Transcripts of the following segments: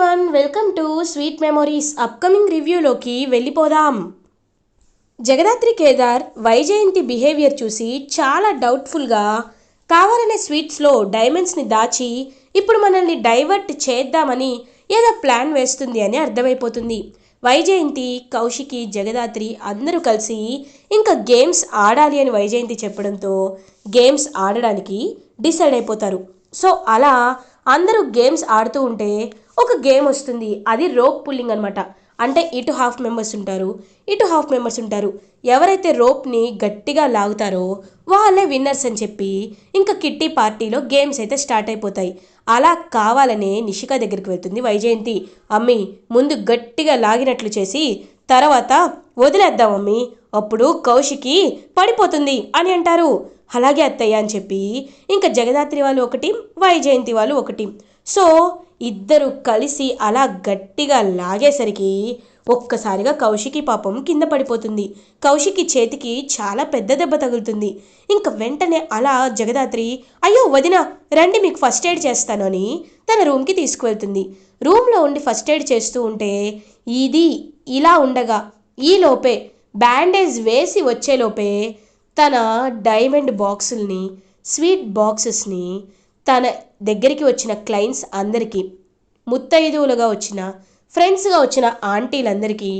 One welcome to Sweet Memories upcoming రివ్యూలోకి వెళ్ళిపోదాం. Jagadhatri Kedar Vyjayanthi behaviour చూసి చాలా డౌట్ఫుల్గా కావాలనే స్వీట్స్లో డైమండ్స్ని దాచి ఇప్పుడు మనల్ని డైవర్ట్ చేద్దామని ఏదో ప్లాన్ వేస్తుంది అని అర్థమైపోతుంది. వైజయంతి కౌశికి జగదాత్రి అందరూ కలిసి ఇంకా గేమ్స్ ఆడాలి అని వైజయంతి చెప్పడంతో గేమ్స్ ఆడడానికి డిసైడ్ అయిపోతారు. సో అలా అందరూ గేమ్స్ ఆడుతూ ఉంటే ఒక గేమ్ వస్తుంది. అది రోప్ పుల్లింగ్ అనమాట అంటే ఇటు హాఫ్ మెంబర్స్ ఉంటారు ఇటు హాఫ్ మెంబర్స్ ఉంటారు. ఎవరైతే రోప్ని గట్టిగా లాగుతారో వాళ్ళే విన్నర్స్ అని చెప్పి ఇంకా కిట్టి పార్టీలో గేమ్స్ అయితే స్టార్ట్ అయిపోతాయి. అలా కావాలనే నిషిక దగ్గరికి వెళ్తుంది వైజయంతి. అమ్మి ముందు గట్టిగా లాగినట్లు చేసి తర్వాత వదిలేద్దాం అమ్మి. అప్పుడు కౌశికి పడిపోతుంది అని అంటారు. అలాగే అత్తయ్య అని చెప్పి ఇంకా జగదాత్రి వాళ్ళు ఒకటి వైజయంతి వాళ్ళు ఒకటి. సో ఇద్దరు కలిసి అలా గట్టిగా లాగేసరికి ఒక్కసారిగా కౌశికి పాపం కింద పడిపోతుంది. కౌశికి చేతికి చాలా పెద్ద దెబ్బ తగులుతుంది. ఇంకా వెంటనే అలా జగదాత్రి అయ్యో వదిన రండి మీకు ఫస్ట్ ఎయిడ్ చేస్తాను అని తన రూమ్కి తీసుకువెళ్తుంది. రూమ్లో ఉండి ఫస్ట్ ఎయిడ్ చేస్తూ ఉంటే ఇది ఇలా ఉండగా ఈ లోపే బ్యాండేజ్ వేసి వచ్చేలోపే తన డైమండ్ బాక్సుల్ని స్వీట్ బాక్సెస్ని తన దగ్గరికి వచ్చిన క్లయింట్స్ అందరికీ ముత్తైదువులుగా వచ్చిన ఫ్రెండ్స్గా వచ్చిన ఆంటీలందరికీ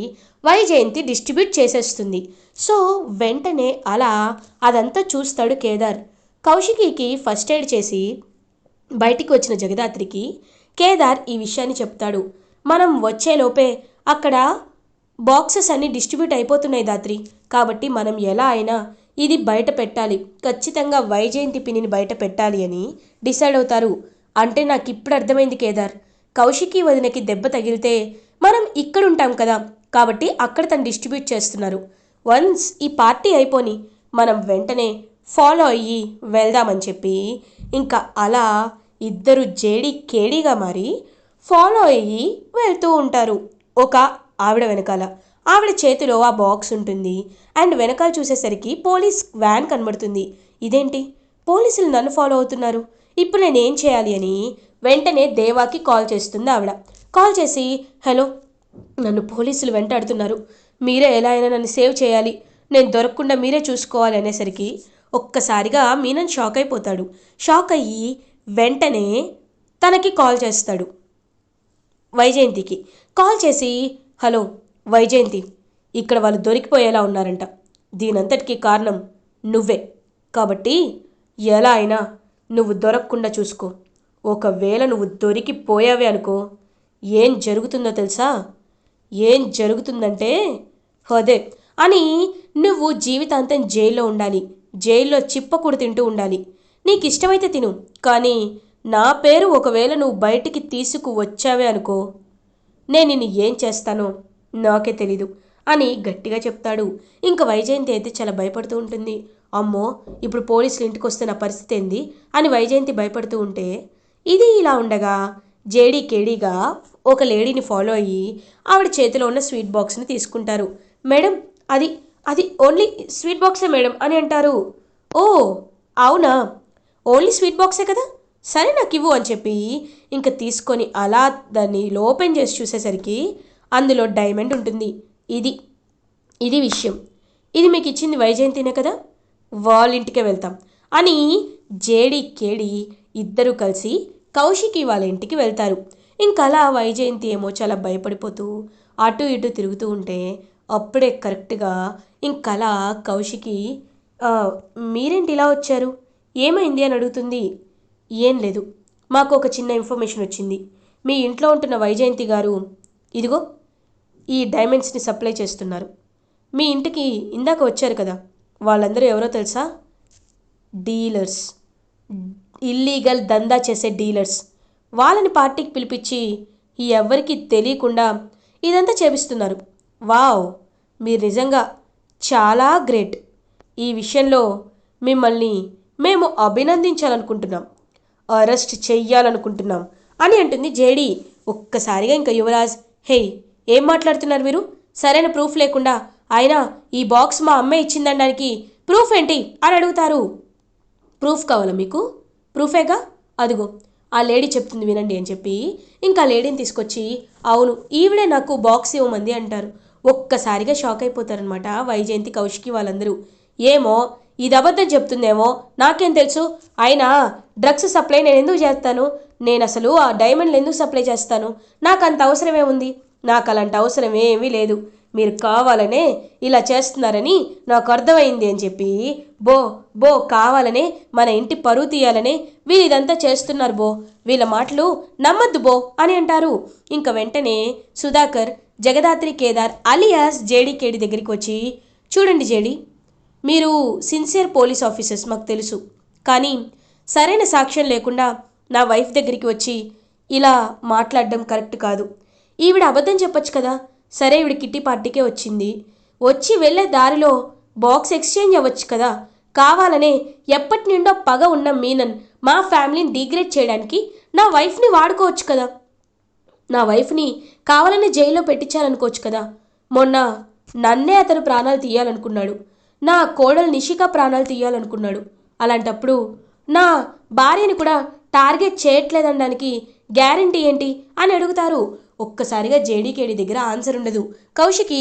వైజయంతి డిస్ట్రిబ్యూట్ చేసేస్తుంది. సో వెంటనే అలా అదంతా చూస్తాడు కేదార్. కౌశికీకి ఫస్ట్ ఎయిడ్ చేసి బయటికి వచ్చిన జగదాత్రికి కేదార్ ఈ విషయాన్ని చెప్తాడు. మనం వచ్చేలోపే అక్కడ బాక్సెస్ అన్నీ డిస్ట్రిబ్యూట్ అయిపోతున్నాయి దాత్రి. కాబట్టి మనం ఎలా అయినా ఇది బయట పెట్టాలి. ఖచ్చితంగా వైజయంతి పిన్నిని బయట పెట్టాలి అని డిసైడ్ అవుతారు. అంటే నాకు ఇప్పుడు అర్థమైంది కేదార్. కౌశికి వదినకి దెబ్బ తగిలితే మనం ఇక్కడ ఉంటాం కదా. కాబట్టి అక్కడ తను డిస్ట్రిబ్యూట్ చేస్తున్నారు. వన్స్ ఈ పార్టీ అయిపోని మనం వెంటనే ఫాలో అయ్యి వెళ్దామని చెప్పి ఇంకా అలా ఇద్దరు జేడి కేడీగా మారి ఫాలో అయ్యి వెళ్తూ ఉంటారు. ఒక ఆవిడ వెనకాల. ఆవిడ చేతిలో ఆ బాక్స్ ఉంటుంది. అండ్ వెనకాల చూసేసరికి పోలీస్ వ్యాన్ కనబడుతుంది. ఇదేంటి? పోలీసులు నన్ను ఫాలో అవుతున్నారు. ఇప్పుడు నేను ఏం చేయాలి అని వెంటనే దేవాకి కాల్ చేస్తుంది ఆవిడ. కాల్ చేసి హలో నన్ను పోలీసులు వెంటాడుతున్నారు. మీరే ఎలా అయినా నన్ను సేవ్ చేయాలి. నేను దొరకకుండా మీరే చూసుకోవాలి అనేసరికి ఒక్కసారిగా మీనన్ షాక్ అయిపోతాడు. షాక్ అయ్యి వెంటనే తనకి కాల్ చేస్తాడు. వైజయంతికి. కాల్ చేసి హలో వైజయంతి ఇక్కడ వాళ్ళు దొరికిపోయేలా ఉన్నారంట. దీనంతటికీ కారణం నువ్వే. కాబట్టి ఎలా అయినా నువ్వు దొరకకుండా చూసుకో. ఒకవేళ నువ్వు దొరికిపోయావే అనుకో ఏం జరుగుతుందో తెలుసా? ఏం జరుగుతుందంటే అదే అని నువ్వు జీవితాంతం జైల్లో ఉండాలి. జైల్లో చిప్పకూడు తింటూ ఉండాలి. నీకు ఇష్టమైతే తిను కానీ నా పేరు ఒకవేళ నువ్వు బయటికి తీసుకు వచ్చావే అనుకో నేను నిన్ను ఏం చేస్తానో నాకే తెలీదు అని గట్టిగా చెప్తాడు. ఇంకా వైజయంతి అయితే చాలా భయపడుతూ ఉంటుంది. అమ్మో ఇప్పుడు పోలీసులు ఇంటికి వస్తే నా పరిస్థితి ఏంది? అని వైజయంతి భయపడుతూ ఉంటే ఇది ఇలా ఉండగా జేడీ కేడీగా ఒక లేడీని ఫాలో అయ్యి ఆవిడ చేతిలో ఉన్న స్వీట్ బాక్స్ని తీసుకుంటారు. మేడం అది అది ఓన్లీ స్వీట్ బాక్సే మేడం అని అంటారు. ఓ అవునా? ఓన్లీ స్వీట్ బాక్సే కదా? సరే నాకు ఇవ్వు అని చెప్పి ఇంకా తీసుకొని అలా దాన్ని ఓపెన్ చేసి చూసేసరికి అందులో డైమండ్ ఉంటుంది. ఇది ఇది విషయం. ఇది మీకు ఇచ్చింది వైజయంతినే కదా? వాళ్ళ ఇంటికే వెళ్తాం. అని జేడి కేడి ఇద్దరు కలిసి కౌశికి వాళ్ళ ఇంటికి వెళ్తారు. ఇంకలా అలా వైజయంతి ఏమో చాలా భయపడిపోతూ అటు ఇటు తిరుగుతూ ఉంటే అప్పుడే కరెక్ట్గా ఇంకలా కౌశికి మీరేంటి ఇలా వచ్చారు? ఏమైంది? అని అడుగుతుంది. ఏం లేదు. మాకు ఒక చిన్న ఇన్ఫర్మేషన్ వచ్చింది. మీ ఇంట్లో ఉంటున్న వైజయంతి గారు ఇదిగో ఈ డైమండ్స్ని సప్లై చేస్తున్నారు. మీ ఇంటికి ఇందాక వచ్చారు కదా వాళ్ళందరూ ఎవరో తెలుసా? డీలర్స్. ఇల్లీగల్ దందా చేసే డీలర్స్. వాళ్ళని పార్టీకి పిలిపించి ఎవ్వరికి తెలియకుండా ఇదంతా చేపిస్తున్నారు. వావ్! మీరు నిజంగా చాలా గ్రేట్. ఈ విషయంలో మిమ్మల్ని మేము అభినందించాలనుకుంటున్నాం. అరెస్ట్ చెయ్యాలనుకుంటున్నాం అని అంటుంది జేడీ ఒక్కసారిగా. ఇంకా యువరాజ్ హే ఏం మాట్లాడుతున్నారు మీరు? సరైన ప్రూఫ్ లేకుండా అయినా ఈ బాక్స్ మా అమ్మే ఇచ్చిందనడానికి ప్రూఫ్ ఏంటి అని అడుగుతారు. ప్రూఫ్ కావాలా మీకు? ప్రూఫేగా? అదిగో ఆ లేడీ చెప్తుంది వినండి అని చెప్పి ఇంకా లేడీని తీసుకొచ్చి అవును ఈవిడే నాకు బాక్స్ ఇవ్వమంది అంటారు. ఒక్కసారిగా షాక్ అయిపోతారనమాట వైజయంతి కౌశికి వాళ్ళందరూ. ఏమో ఇది అబద్ధం చెప్తుందేమో నాకేం తెలుసు? అయినా డ్రగ్స్ సప్లై నేను ఎందుకు చేస్తాను? నేను అసలు ఆ డైమండ్లు ఎందుకు సప్లై చేస్తాను? నాకు అంత అవసరమే ఉంది. నాకు అలాంటి అవసరం ఏమీ లేదు. మీరు కావాలనే ఇలా చేస్తున్నారని నాకు అర్థమైంది అని చెప్పి బో బో కావాలనే మన ఇంటి పరువు తీయాలనే వీళ్ళు ఇదంతా చేస్తున్నారు బో. వీళ్ళ మాటలు నమ్మద్దు బో అని అంటారు. ఇంకా వెంటనే సుధాకర్ జగదాత్రి కేదార్ అలియాస్ జేడీకేడి దగ్గరికి వచ్చి చూడండి జేడి మీరు సిన్సియర్ పోలీస్ ఆఫీసర్స్ మాకు తెలుసు. కానీ సరైన సాక్ష్యం లేకుండా నా వైఫ్ దగ్గరికి వచ్చి ఇలా మాట్లాడడం కరెక్ట్ కాదు. ఈవిడ అబద్ధం చెప్పొచ్చు కదా? సరే ఈవిడ కిట్టి పార్టీకే వచ్చింది. వచ్చి వెళ్ళే దారిలో బాక్స్ ఎక్స్చేంజ్ అవ్వచ్చు కదా? కావాలనే ఎప్పటి నుండో పగ ఉన్న మీనన్ మా ఫ్యామిలీని డిగ్రేడ్ చేయడానికి నా వైఫ్ని వాడుకోవచ్చు కదా? నా వైఫ్ని కావాలని జైల్లో పెట్టించాలనుకోవచ్చు కదా? మొన్న నన్నే అతను ప్రాణాలు తీయాలనుకున్నాడు. నా కోడలు నిషిక ప్రాణాలు తీయాలనుకున్నాడు. అలాంటప్పుడు నా భార్యని కూడా టార్గెట్ చేయట్లేదనడానికి గ్యారంటీ ఏంటి అని అడుగుతారు ఒక్కసారిగా జేడీకేడి దగ్గర ఆన్సర్ ఉండదు. కౌశికి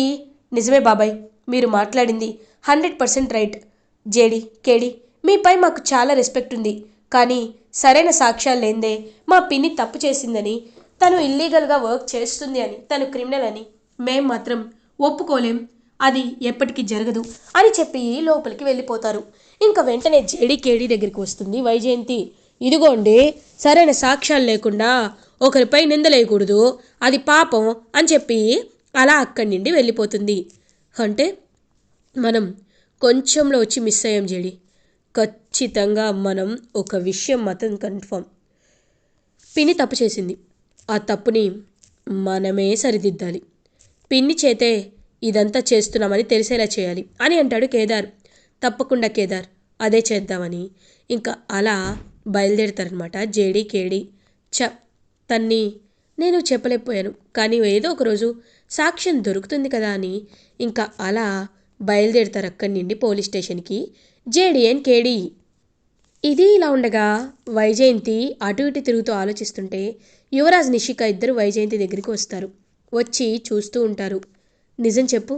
నిజమే బాబాయ్ మీరు మాట్లాడింది హండ్రెడ్ పర్సెంట్ రైట్. జేడి కేడి మీపై మాకు చాలా రెస్పెక్ట్ ఉంది. కానీ సరైన సాక్ష్యాలు లేందే మా పిన్ని తప్పు చేసిందని తను ఇల్లీగల్గా వర్క్ చేస్తుంది అని తను క్రిమినల్ అని మేం మాత్రం ఒప్పుకోలేం. అది ఎప్పటికీ జరగదు అని చెప్పి లోపలికి వెళ్ళిపోతారు. ఇంకా వెంటనే జేడి కేడి దగ్గరికి వస్తుంది. వైజయంతి ఇదిగోండి సరైన సాక్ష్యాలు లేకుండా ఒకరిపై నిందలేయకూడదు అది పాపం అని చెప్పి అలా అక్కడి నుండి వెళ్ళిపోతుంది. అంటే మనం కొంచెంలో వచ్చి మిస్ అయ్యాం జేడి. ఖచ్చితంగా మనం ఒక విషయం మాత్రం కన్ఫర్మ్ పిన్ని తప్పు చేసింది. ఆ తప్పుని మనమే సరిదిద్దాలి. పిన్ని చేతే ఇదంతా చేస్తున్నామని తెలిసేలా చేయాలి అని అంటాడు కేదార్. తప్పకుండా కేదార్ అదే చేద్దామని. ఇంకా అలా బయలుదేరుతారనమాట జేడి కేడి. చ తన్ని నేను చెప్పలేకపోయాను. కానీ ఏదో ఒకరోజు సాక్ష్యం దొరుకుతుంది కదా అని ఇంకా అలా బయలుదేరుతారు అక్కడి నుండి పోలీస్ స్టేషన్కి. జేడిఎన్ కేడీ. కేడి ఇది ఇలా ఉండగా వైజయంతి అటు ఇటు తిరుగుతూ ఆలోచిస్తుంటే యువరాజ్ నిషిక ఇద్దరు వైజయంతి దగ్గరికి వస్తారు. వచ్చి చూస్తూ ఉంటారు. నిజం చెప్పు.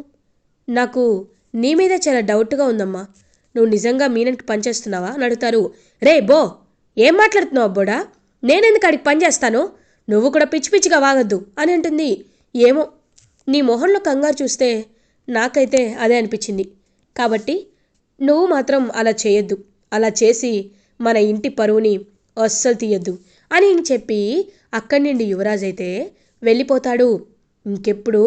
నాకు నీ మీద చాలా డౌట్గా ఉందమ్మా. నువ్వు నిజంగా మీనన్కి పనిచేస్తున్నావా అని అడుగుతారు. రే బో! ఏం మాట్లాడుతున్నావు అబ్బోడా? నేనెందుకు అడిగి పని చేస్తాను? నువ్వు కూడా పిచ్చి పిచ్చిగా వాగద్దు అని అంటుంది. ఏమో నీ మొహంలో కంగారు చూస్తే నాకైతే అదే అనిపించింది. కాబట్టి నువ్వు మాత్రం అలా చేయొద్దు. అలా చేసి మన ఇంటి పరువుని అస్సలు తీయొద్దు అని చెప్పి అక్కడి నుండి యువరాజ్ అయితే వెళ్ళిపోతాడు. ఇంకెప్పుడు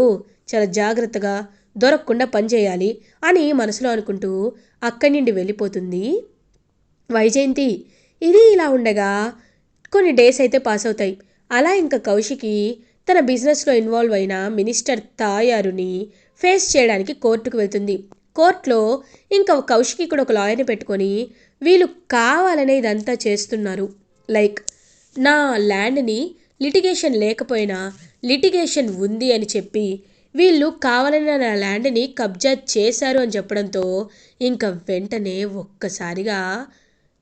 చాలా జాగ్రత్తగా దొరకకుండా పనిచేయాలి అని మనసులో అనుకుంటూ అక్కడి నుండి వెళ్ళిపోతుంది వైజయంతి. ఇది ఇలా ఉండగా కొన్ని డేస్ అయితే పాస్ అవుతాయి. అలా ఇంకా కౌశికి తన బిజినెస్లో ఇన్వాల్వ్ అయిన మినిస్టర్ తాయారుని ఫేస్ చేయడానికి కోర్టుకు వెళ్తుంది. కోర్టులో ఇంకా కౌశికి కూడా ఒక లాయర్ని పెట్టుకొని వీళ్ళు కావాలనే ఇదంతా చేస్తున్నారు. లైక్ నా ల్యాండ్ని లిటిగేషన్ లేకపోయినా లిటిగేషన్ ఉంది అని చెప్పి వీళ్ళు కావాలని నా ల్యాండ్ని కబ్జా చేశారు అని చెప్పడంతో ఇంకా వెంటనే ఒక్కసారిగా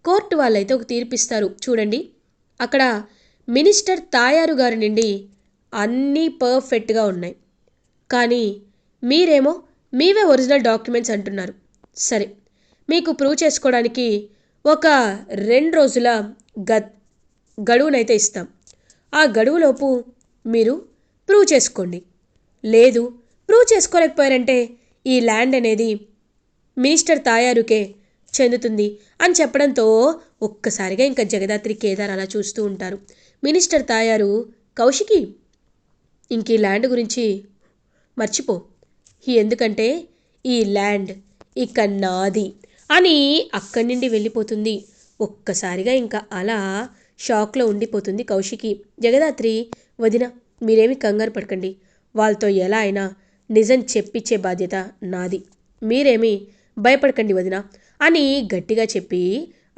కోర్టు వాళ్ళైతే ఒక తీర్పిస్తారు. చూడండి అక్కడ మినిస్టర్ తాయారు గారి నుండి అన్నీ పర్ఫెక్ట్గా ఉన్నాయి. కానీ మీరేమో మీవే ఒరిజినల్ డాక్యుమెంట్స్ అంటున్నారు. సరే మీకు ప్రూవ్ చేసుకోవడానికి ఒక రెండు రోజుల గ గడువునైతే ఇస్తాం. ఆ గడువులోపు మీరు ప్రూవ్ చేసుకోండి. లేదు ప్రూవ్ చేసుకోలేకపోయారంటే ఈ ల్యాండ్ అనేది మినిస్టర్ తాయారుకే చెందుతుంది అని చెప్పడంతో ఒక్కసారిగా ఇంకా జగదాత్రి కేదార్ అలా చూస్తూ ఉంటారు. మినిస్టర్ తాయారు. కౌశికి ఇంక ఈ ల్యాండ్ గురించి మర్చిపో. ఎందుకంటే ఈ ల్యాండ్ ఇక నాది అని అక్కడి నుండి వెళ్ళిపోతుంది. ఒక్కసారిగా ఇంకా అలా షాక్లో ఉండిపోతుంది కౌశికి. జగదాత్రి వదిన మీరేమి కంగారు పడకండి. వాళ్ళతో ఎలా అయినా నిజం చెప్పించే బాధ్యత నాది. మీరేమి భయపడకండి వదిన అని గట్టిగా చెప్పి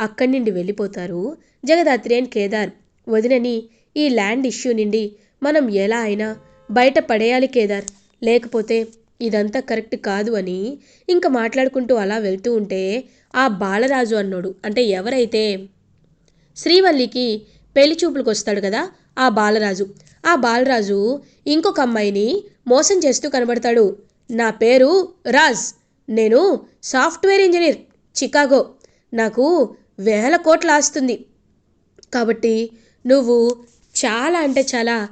అక్కడి నుండి వెళ్ళిపోతారు జగదాత్రి అండ్ కేదార్. వదినని ఈ ల్యాండ్ ఇష్యూ నుండి మనం ఎలా అయినా బయట పడేయాలి కేదార్. లేకపోతే ఇదంతా కరెక్ట్ కాదు అని ఇంకా మాట్లాడుకుంటూ అలా వెళ్తూ ఉంటే ఆ బాలరాజు అన్నోడు. అంటే ఎవరైతే శ్రీవల్లికి పెళ్ళి చూపులకు వస్తాడు కదా ఆ బాలరాజు. ఆ బాలరాజు ఇంకొక అమ్మాయిని మోసం చేస్తూ కనబడతాడు. నా పేరు రాజ్. నేను సాఫ్ట్వేర్ ఇంజనీర్ చికాగో. నాకు వేల కోట్ల ఆస్తుంది కాబట్టి నువ్వు చాలా అంటే చాలా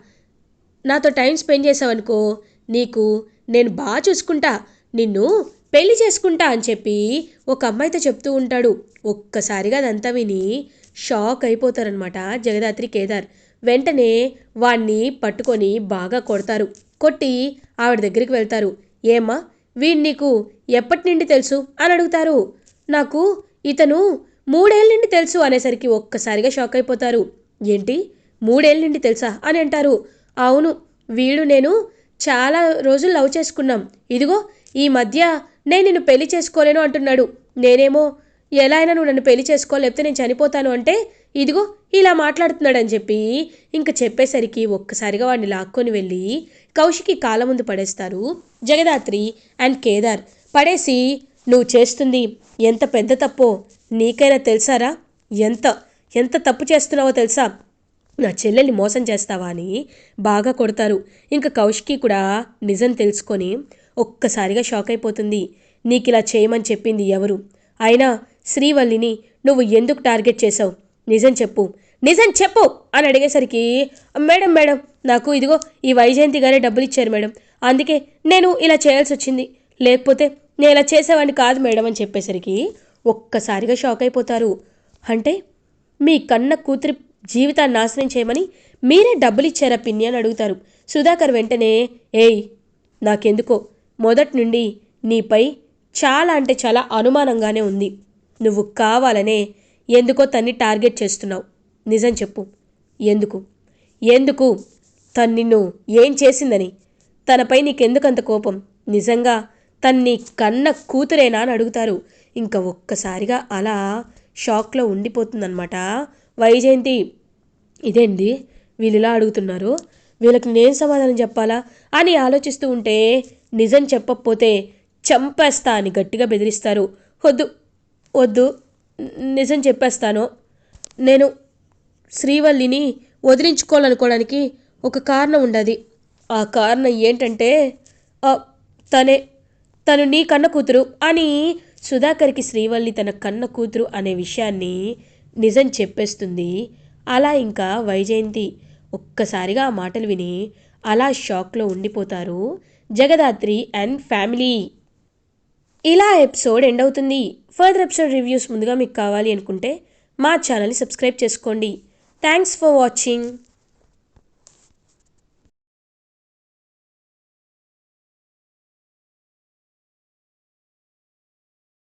నాతో టైం స్పెండ్ చేసావనుకో నీకు నేను బాగా చూసుకుంటా నిన్ను పెళ్ళి చేసుకుంటా అని చెప్పి ఒక అమ్మాయితో చెప్తూ ఉంటాడు. ఒక్కసారిగా అదంతా విని షాక్ అయిపోతారనమాట జగదాత్రి కేదార్. వెంటనే వాణ్ణి పట్టుకొని బాగా కొడతారు. కొట్టి ఆవిడ దగ్గరికి వెళ్తారు. ఏమ్మా వీడు నీకు ఎప్పటి నుండి తెలుసు అని అడుగుతారు. నాకు ఇతను మూడేళ్ళ నుండి తెలుసు అనేసరికి ఒక్కసారిగా షాక్ అయిపోతారు. ఏంటి? మూడేళ్ళ నుండి తెలుసా? అని అంటారు. అవును వీడు నేను చాలా రోజులు లవ్ చేసుకున్నాం. ఇదిగో ఈ మధ్య నేను నిన్ను పెళ్ళి చేసుకోలేను అంటున్నాడు. నేనేమో ఎలా అయినా నువ్వు నన్ను పెళ్ళి చేసుకో లేకపోతే నేను చనిపోతాను అంటే ఇదిగో ఇలా మాట్లాడుతున్నాడని చెప్పి ఇంక చెప్పేసరికి ఒక్కసారిగా వాడిని లాక్కొని వెళ్ళి కౌశికి కాళ్ళ ముందు పడేస్తారు. జగదాత్రి అండ్ కేదార్ పడేసి నువ్వు చేస్తుంది ఎంత పెద్ద తప్పో నీకైనా తెలుసారా? ఎంత? ఎంత తప్పు చేస్తున్నావో తెలుసా? నా చెల్లెల్ని మోసం చేస్తావా అని బాగా కొడతారు. ఇంకా కౌశికి కూడా నిజం తెలుసుకొని ఒక్కసారిగా షాక్ అయిపోతుంది. నీకు ఇలా చేయమని చెప్పింది ఎవరు? అయినా శ్రీవల్లిని నువ్వు ఎందుకు టార్గెట్ చేసావు నిజం చెప్పు. నిజం చెప్పు! అని అడిగేసరికి మేడం మేడం నాకు ఇదిగో ఈ వైజయంతి గారే డబ్బులు ఇచ్చారు మేడం. అందుకే నేను ఇలా చేయాల్సి వచ్చింది. లేకపోతే నేను ఇలా చేసేవాడిని కాదు మేడం అని చెప్పేసరికి ఒక్కసారిగా షాక్ అయిపోతారు. అంటే మీ కన్న కూతురి జీవితాన్ని నాశనం చేయమని మీరే డబ్బులు ఇచ్చారా పిన్ని అని అడుగుతారు. సుధాకర్ వెంటనే ఏయ్ నాకెందుకో? మొదటి నుండి నీపై చాలా అంటే చాలా అనుమానంగానే ఉంది. నువ్వు కావాలనే ఎందుకో తన్ని టార్గెట్ చేస్తున్నావు. నిజం చెప్పు. ఎందుకు? ఎందుకు తను నిన్ను ఏం చేసిందని? తనపై నీకెందుకంత కోపం? నిజంగా తన్ని కన్న కూతురేనా అని అడుగుతారు. ఇంకా ఒక్కసారిగా అలా షాక్లో ఉండిపోతుందనమాట వైజయంతి ఇదేంది? వీళ్ళు ఇలా అడుగుతున్నారు. వీళ్ళకి నేను సమాధానం చెప్పాలా? అని ఆలోచిస్తూ ఉంటే నిజం చెప్పకపోతే చంపేస్తా అని గట్టిగా బెదిరిస్తారు. వద్దు వద్దు నిజం చెప్పేస్తాను. నేను శ్రీవల్లిని వదిలించుకోవాలనుకోవడానికి ఒక కారణం ఉండదు. ఆ కారణం ఏంటంటే తనే తను నీ కన్న కూతురు అని సుధాకర్కి శ్రీవల్లి తన కన్న కూతురు అనే విషయాన్ని నిజం చెప్పేస్తుంది. అలా ఇంకా వైజయంతి ఒక్కసారిగా ఆ మాటలు విని అలా షాక్లో ఉండిపోతారు జగదాత్రి అండ్ ఫ్యామిలీ. ఇలా ఎపిసోడ్ ఎండ్ అవుతుంది. ఫర్దర్ ఎపిసోడ్ రివ్యూస్ ముందుగా మీకు కావాలి అనుకుంటే మా ఛానల్ని సబ్స్క్రైబ్ చేసుకోండి. Thanks for watching.